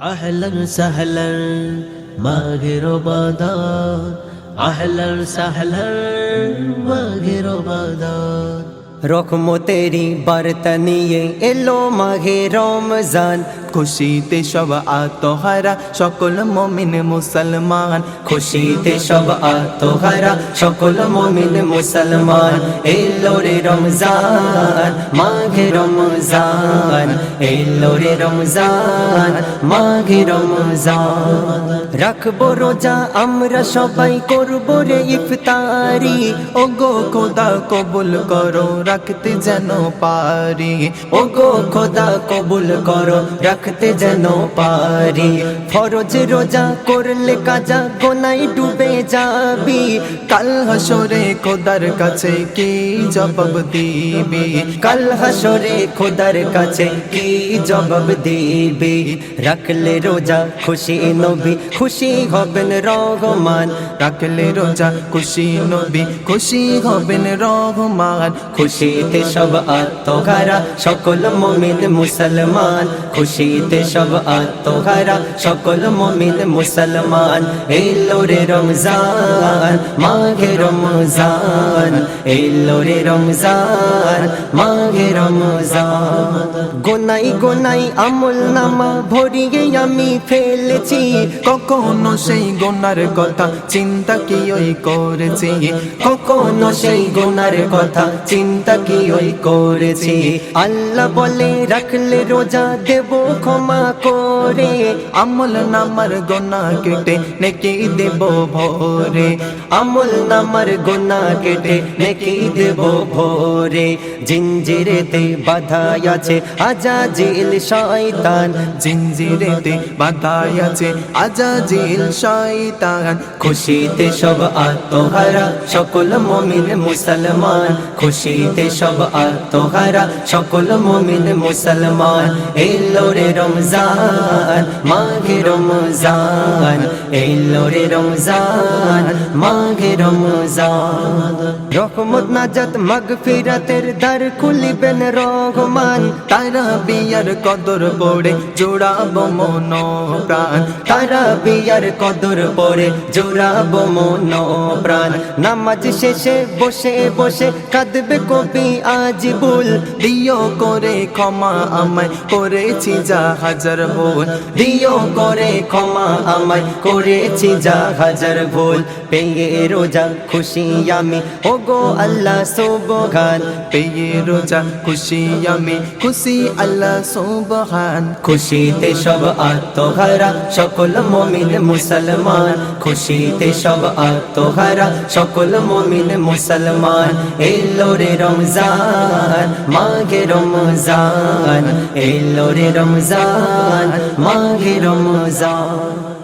আহলান সাহলান মাঘের বাদা আহলান সাহলান মাঘের বাদা রকমতেরি বার্তা নিয়ে এলো মাঘে রমজান। খুশিতে সব আত্মহারা, সকল মমিন মুসলমান। খুশিতে সব আত্মহারা, সকল মমিন মুসলমান। এলো রমজান, মাঘে রমজান। এলো রমজান, মাঘে রমজান। রাখব রোজা, আমরা সবাই করব রে ইফতারি। ও গো খোদা, কবুল করো, রাখতে যেন পারি। ও গো খোদা, কবুল করো রাখতে যেন পারি ফরজ রোজা করলে কাজা গোনাই ডুবে যাবি কাল হাসরে খোদার কাছে কি জবাব দিবি কাল হাসরে খোদার কাছে কি জবাব দিবি রাখলে রোজা খুশি নবী খুশি হবেন রহমান রাখলে রোজা খুশি নবী খুশি হবেন রহমান খুশিতে সব আত্মহারা সকল মমিন মুসলমান খুশিতে সব আত্মহারা সকল মমিন মুসলমান। এলো রে রমজান মাঘে রমজান। এলো রে রমজান মাঘে রমজান। গোনাই গোনাই আমল নামা ভরিয়ে আমি ফেলেছি। কখনো সেই গোনার কথা চিন্তা কি ওই করেছি? কখনো সেই গুনার কথা চিন্তা কি ওই করেছি? আল্লাহ বলে রাখলে রোজা দেব ক্ষমা করে, আমল নামার গোনা কেটে নেকি দেব ভোরে। আমল নামার গোনা কেটে নেকি দেব ভোরে। জিঞ্জিরেতে বাধা আছে, আজাজিল শয়তান। জিঞ্জিরেতে বাধাই আছে, আজাজিল শয়তান। খুশিতে সব আত্মহারা, সকল মমিন মুসলমান। খুশিতে সব আত্মহারা, সকল মমিন মুসলমান। এলো রে রমজান, মাঘে রমজান এলো রে রমজান, মাঘে রমজান। রহমত নাজাত মাগফিরাতের দ্বার খুলিবেন রহমান তারা বিয়ার কদর পড়ে জোড়াবো মন প্রাণ তারা বিয়ার কদর পরে জোড়াবো মন প্রাণ নামাজ শেষে বসে বসে কাঁদবে কবি আজ ভুল দিও করে ক্ষমা আমায় করেছি যা হাজার ভুল। দিও করে ক্ষমা আমায় করেছি যা হাজার ভুল। পেয়ে রোজা খুশি আমি ও গো আল্লাহ সুবহান। পেয়ে রোজা খুশি আমি, খুশি আল্লাহ সুবহান। খুশিতে সব আত্মহারা, সকল মমিন মুসলমান। খুশিতে সব আত্মহারা, সকল মমিন মুসলমান। এলো রে রমজান, মাঘে রমজান, এলো রে রমজান। মাঘে রমজান।